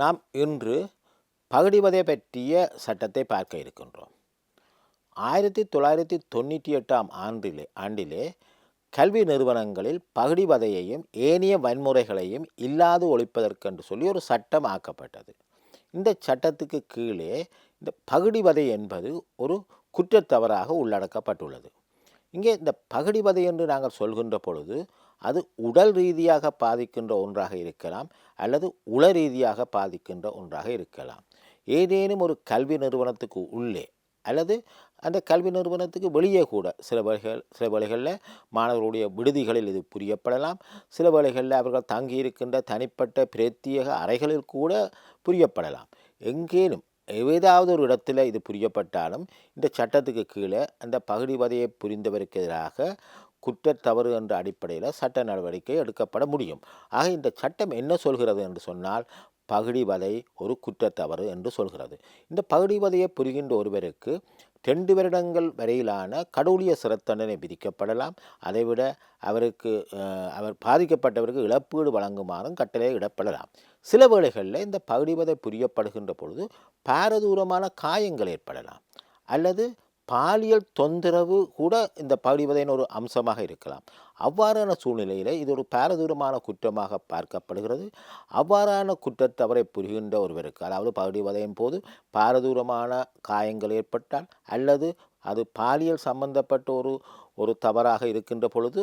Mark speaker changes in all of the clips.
Speaker 1: நாம் இன்று பகுடிவதை பற்றிய சட்டத்தை பார்க்க இருக்கின்றோம். ஆயிரத்தி தொள்ளாயிரத்தி தொண்ணூற்றி எட்டாம் ஆண்டிலே ஆண்டிலே கல்வி நிறுவனங்களில் பகுடிவதையையும் ஏனைய வன்முறைகளையும் இல்லாது ஒழிப்பதற்கென்று சொல்லி ஒரு சட்டம் ஆக்கப்பட்டது. இந்த சட்டத்துக்கு கீழே இந்த பகுடிவதை என்பது ஒரு குற்றத்தவறாக உள்ளடக்கப்பட்டுள்ளது. இங்கே இந்த பகுடிவதை என்று நாங்கள் சொல்கின்ற பொழுது அது உடல் ரீதியாக பாதிக்கின்ற ஒன்றாக இருக்கலாம் அல்லது உள ரீதியாக பாதிக்கின்ற ஒன்றாக இருக்கலாம். ஏதேனும் ஒரு கல்வி நிறுவனத்துக்கு உள்ளே அல்லது அந்த கல்வி நிறுவனத்துக்கு வெளியே கூட சில வேளைகள் சில வேளைகளில் மாணவர்களுடைய விடுதிகளில் இது புரியப்படலாம். சில வேளைகளில் அவர்கள் தங்கியிருக்கின்ற தனிப்பட்ட பிரத்யேக அறைகளில் கூட புரியப்படலாம். எங்கேனும் ஏதாவது ஒரு இடத்துல இது புரியப்பட்டாலும் இந்த சட்டத்துக்கு கீழே அந்த பகுடிவதையை புரிந்தவருக்கு எதிராக குற்றத்தவறு என்ற அடிப்படையில் சட்ட நடவடிக்கை எடுக்கப்பட முடியும். ஆக இந்த சட்டம் என்ன சொல்கிறது என்று சொன்னால் பகுடிவதை ஒரு குற்றத்தவறு என்று சொல்கிறது. இந்த பகுடிவதையை புரிகின்ற ஒருவருக்கு ரெண்டு வருடங்கள் வரையிலான கடவுளிய சிறத்தண்டனை விதிக்கப்படலாம். அதைவிட அவருக்கு அவர் பாதிக்கப்பட்டவருக்கு இழப்பீடு வழங்குமாறும் கட்டளை இடப்படலாம். சில வேளைகளில் இந்த பகுடிவதை புரியப்படுகின்ற பொழுது பாரதூரமான காயங்கள் ஏற்படலாம். அல்லது பாலியல் தொந்தரவு கூட இந்த படிவதையின் ஒரு அம்சமாக இருக்கலாம். அவ்வாறான சூழ்நிலையில் இது ஒரு பாரதூரமான குற்றமாக பார்க்கப்படுகிறது. அவ்வாறான குற்றத்தவரை புரிகின்ற ஒருவருக்கு அதாவது படிவதையின் போது பாரதூரமான காயங்கள் ஏற்பட்டால் அல்லது அது பாலியல் சம்பந்தப்பட்ட ஒரு ஒரு தவறாக இருக்கின்ற பொழுது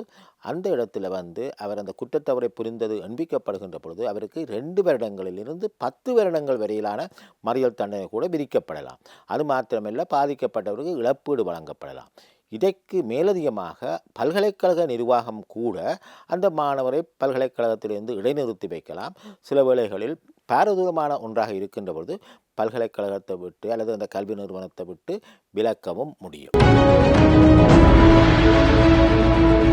Speaker 1: அந்த இடத்துல வந்து அவர் அந்த குற்றத்தவரை புரிந்தது எண்பிக்கப்படுகின்ற பொழுது அவருக்கு ரெண்டு வருடங்களிலிருந்து பத்து வருடங்கள் வரையிலான மறியல் தண்டனை கூட விதிக்கப்படலாம். அது மாத்திரமல்ல பாதிக்கப்பட்டவருக்கு இழப்பீடு வழங்கப்படலாம். இதற்கு மேலதிகமாக பல்கலைக்கழக நிர்வாகம் கூட அந்த மாணவரை பல்கலைக்கழகத்திலிருந்து இடைநிறுத்தி வைக்கலாம். சில வேளைகளில் பாரதூரமான ஒன்றாக இருக்கின்ற பொழுது பல்கலைக்கழகத்தை விட்டு அல்லது அந்த கல்வி நிறுவனத்தை விட்டு விலக்கவும் முடியும்.